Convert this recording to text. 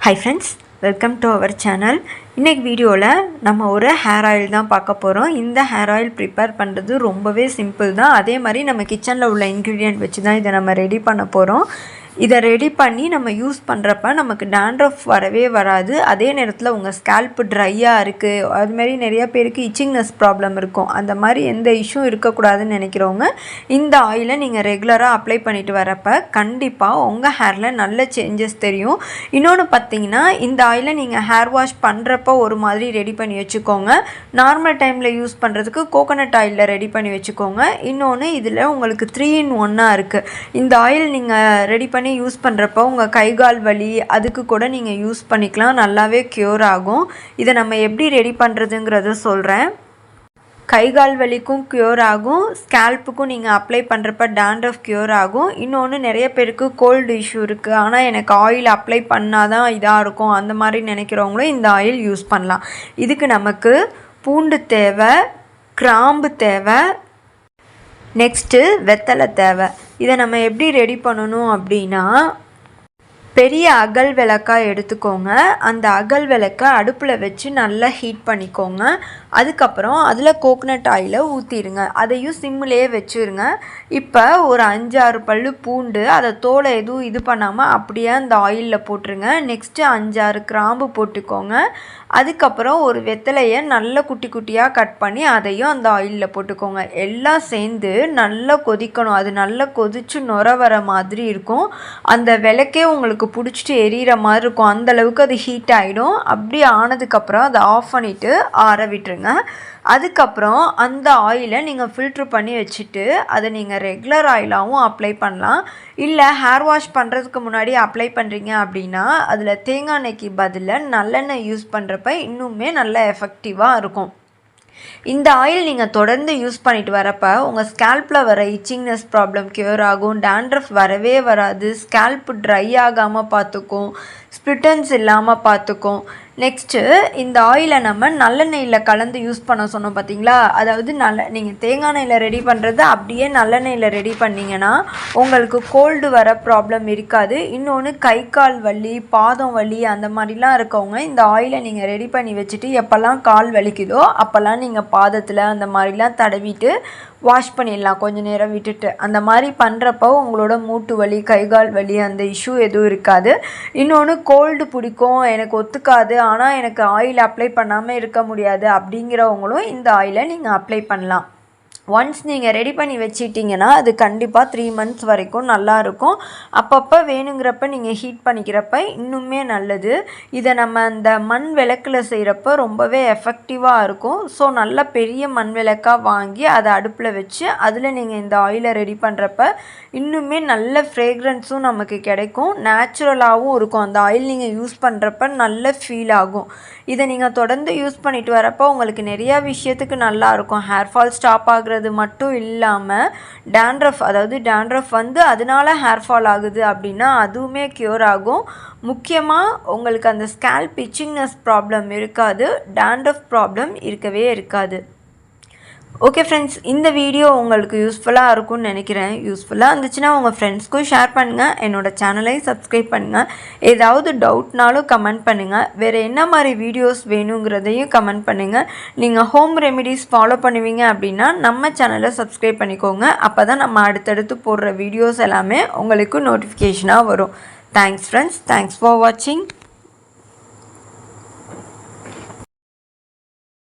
Hi friends welcome to our channel இன்றைக்கி வீடியோவில் நம்ம ஒரு ஹேர் ஆயில் தான் பார்க்க போகிறோம் இந்த ஹேர் ஆயில் ப்ரிப்பேர் பண்ணுறது ரொம்பவே சிம்பிள் தான். அதே மாதிரி நம்ம கிச்சனில் உள்ள இன்க்ரீடியன்ட் வச்சு தான் இதை நம்ம ரெடி பண்ண போகிறோம் இதை ரெடி பண்ணி நம்ம யூஸ் பண்ணுறப்ப நமக்கு டேண்ட்ரஃப் வரவே வராது. அதே நேரத்தில் உங்கள் ஸ்கேல்ப்பு ட்ரையாக இருக்குது அதுமாரி நிறைய பேருக்கு இச்சிங்னஸ் ப்ராப்ளம் இருக்கும். அந்த மாதிரி எந்த இஷ்யூ இருக்கக்கூடாதுன்னு நினைக்கிறவங்க இந்த ஆயிலை நீங்கள் ரெகுலராக அப்ளை பண்ணிட்டு வரப்ப கண்டிப்பாக உங்கள் ஹேரில் நல்ல சேஞ்சஸ் தெரியும். இன்னொன்று பார்த்தீங்கன்னா இந்த ஆயிலை நீங்கள் ஹேர் வாஷ் பண்ணுறப்ப ஒரு மாதிரி ரெடி பண்ணி வச்சுக்கோங்க. நார்மல் டைமில் யூஸ் பண்ணுறதுக்கு கோகோனட் ஆயிலில் ரெடி பண்ணி வச்சுக்கோங்க. இன்னொன்று இதில் உங்களுக்கு த்ரீ இன் ஒன்னாக இருக்குது இந்த ஆயில் நீங்கள் ரெடி பண்ணி யூஸ் பண்ணுறப்போ உங்கள் கை கால் வலி அதுக்கு கூட நீங்கள் யூஸ் பண்ணிக்கலாம். நல்லாவே க்யூர் ஆகும். இதை நம்ம எப்படி ரெடி பண்ணுறதுங்கிறத சொல்கிறேன் கை கால் வலிக்கும் க்யூர் ஆகும். ஸ்கேல்ப்புக்கும் நீங்கள் அப்ளை பண்ணுறப்ப டேண்ட்ரஃப் க்யூர் ஆகும். இன்னொன்று நிறைய பேருக்கு கோல்டு இஷ்யூ இருக்குது ஆனால் எனக்கு ஆயில் அப்ளை பண்ணால் தான் இதாக இருக்கும். அந்த மாதிரி நினைக்கிறவங்களும் இந்த ஆயில் யூஸ் பண்ணலாம். இதுக்கு நமக்கு பூண்டு தேவை கிராம்பு தேவை நெக்ஸ்ட்டு வெத்தலை தேவை. இதை நம்ம எப்படி ரெடி பண்ணணும் அப்படின்னா பெரிய அகல் விளக்காக எடுத்துக்கோங்க. அந்த அகல் விளக்கை அடுப்பில் வச்சு நல்லா ஹீட் பண்ணிக்கோங்க. அதுக்கப்புறம் அதில் கோக்கனட் ஆயிலை ஊற்றிடுங்க அதையும் சிம்மிலேயே வச்சுருங்க. இப்போ ஒரு அஞ்சாறு பல் பூண்டு அதை தோலை எதுவும் இது பண்ணாமல் அப்படியே அந்த ஆயிலில் போட்டுருங்க. நெக்ஸ்ட்டு அஞ்சாறு கிராம்பு போட்டுக்கோங்க. அதுக்கப்புறம் ஒரு வெத்தலையை நல்ல குட்டி குட்டியாக கட் பண்ணி அதையும் அந்த ஆயிலில் போட்டுக்கோங்க. எல்லாம் சேர்ந்து நல்லா கொதிக்கணும். அது நல்லா கொதித்து நுர வர மாதிரி இருக்கும். அந்த விளக்கே உங்களுக்கு பிடிச்சிட்டு எரியிற மாதிரி இருக்கும். அந்தளவுக்கு அது ஹீட் ஆகிடும் அப்படி ஆனதுக்கப்புறம் அதை ஆஃப் பண்ணிவிட்டு ஆற விட்டுருங்க. அதுக்கப்புறம் அந்த ஆயிலை நீங்கள் ஃபில்ட்ரு பண்ணி வச்சுட்டு அதை நீங்கள் ரெகுலர் ஆயிலாகவும் அப்ளை பண்ணலாம். இல்லை ஹேர் வாஷ் பண்ணுறதுக்கு முன்னாடி அப்ளை பண்ணுறீங்க அப்படின்னா அதில் தேங்காய் எண்ணெய்க்கு பதிலாக நல்லெண்ணெய் யூஸ் பண்ணுறப்ப இன்னுமே நல்ல எஃபெக்டிவாக இருக்கும். இந்த ஆயில் நீங்கள் தொடர்ந்து யூஸ் பண்ணிட்டு வரப்போ உங்கள் ஸ்கேல்பில் வர இச்சிங்னஸ் ப்ராப்ளம் க்யூர் ஆகும் டேண்ட்ரஃப் வரவே வராது ஸ்கேல்ப் ட்ரை ஆகாமல் பார்த்துக்கும் ஸ்பிட்டன்ஸ் இல்லாமல் பார்த்துக்கும் நெக்ஸ்ட்டு இந்த ஆயிலை நம்ம நல்லெண்ணெயில் கலந்து யூஸ் பண்ண சொன்னோம் பார்த்தீங்களா அதாவது நல்ல நீங்கள் தேங்காய் எண்ணெயில் ரெடி பண்ணுறது அப்படியே நல்லெண்ணெயில் ரெடி பண்ணிங்கன்னா உங்களுக்கு கோல்டு வர ப்ராப்ளம் இருக்காது. இன்னொன்று கை கால் வலி பாதம் வலி அந்த மாதிரிலாம் இருக்கவங்க இந்த ஆயிலை நீங்கள் ரெடி பண்ணி வச்சுட்டு எப்போல்லாம் கால் வலிக்குதோ அப்போல்லாம் நீங்கள் பாதத்தில் அந்த மாதிரிலாம் தடவிட்டு வாஷ் பண்ணிடலாம் கொஞ்சம் நேரம் விட்டுட்டு. அந்த மாதிரி பண்ணுறப்போ உங்களோட மூட்டு வலி கை கால் வலி அந்த இஷ்யூ எதுவும் இருக்காது. இன்னொன்று கோல்டு பிடிக்கும் எனக்கு ஒத்துக்காது. ஆனால் எனக்கு ஆயில் அப்ளை பண்ணாமல் இருக்க முடியாது அப்படிங்கிறவங்களும் இந்த ஆயிலை நீங்கள் அப்ளை பண்ணலாம். ஒன்ஸ் நீங்கள் ரெடி பண்ணி வச்சிட்டிங்கன்னா அது கண்டிப்பாக த்ரீ மந்த்ஸ் வரைக்கும் நல்லாயிருக்கும் அப்பப்போ வேணுங்கிறப்ப நீங்கள் ஹீட் பண்ணிக்கிறப்ப இன்னுமே நல்லது. இதை நம்ம அந்த மண் விளக்கில் செய்கிறப்ப ரொம்பவே எஃபெக்டிவாக இருக்கும். ஸோ நல்ல பெரிய மண் விளக்காக வாங்கி அதை அடுப்பில் வச்சு அதில் நீங்கள் இந்த ஆயிலை ரெடி பண்ணுறப்ப இன்னுமே நல்ல ஃப்ரேக்ரன்ஸும் நமக்கு கிடைக்கும். நேச்சுரலாகவும் இருக்கும். அந்த ஆயில் நீங்கள் யூஸ் பண்ணுறப்ப நல்ல ஃபீல் ஆகும். இதை நீங்கள் தொடர்ந்து யூஸ் பண்ணிட்டு வரப்போ உங்களுக்கு நிறையா விஷயத்துக்கு நல்லாயிருக்கும் ஹேர் ஃபால் ஸ்டாப் ஆகுறது அப்படிங்கிறது மட்டும் இல்லாமல் டேண்ட்ரஃப் அதாவது டேண்ட்ரஃப் வந்து அதனால ஹேர் ஃபால் ஆகுது அப்படின்னா அதுவுமே க்யூர் ஆகும். முக்கியமாக உங்களுக்கு அந்த ஸ்கேல் பிச்சிங்னஸ் ப்ராப்ளம் இருக்காது டேண்ட்ரஃப் ப்ராப்ளம் இருக்கவே இருக்காது. ஓகே ஃப்ரெண்ட்ஸ் இந்த வீடியோ உங்களுக்கு யூஸ்ஃபுல்லாக இருக்கும்னு நினைக்கிறேன். யூஸ்ஃபுல்லாக இருந்துச்சுன்னா உங்கள் ஃப்ரெண்ட்ஸ்க்கும் ஷேர் பண்ணுங்கள் என்னோடய சேனலையும் சப்ஸ்கிரைப் பண்ணுங்கள் ஏதாவது டவுட்னாலும் கமெண்ட் பண்ணுங்கள் வேறு என்ன மாதிரி வீடியோஸ் வேணுங்கிறதையும் கமெண்ட் பண்ணுங்கள் நீங்கள் ஹோம் ரெமிடிஸ் ஃபாலோ பண்ணுவீங்க அப்படின்னா நம்ம சேனலை சப்ஸ்கிரைப் பண்ணிக்கோங்க. அப்போ தான் நம்ம அடுத்தடுத்து போடுற வீடியோஸ் எல்லாமே உங்களுக்கு நோட்டிஃபிகேஷனாக வரும். தேங்க்ஸ் ஃப்ரெண்ட்ஸ் தேங்க்ஸ் ஃபார் வாட்சிங்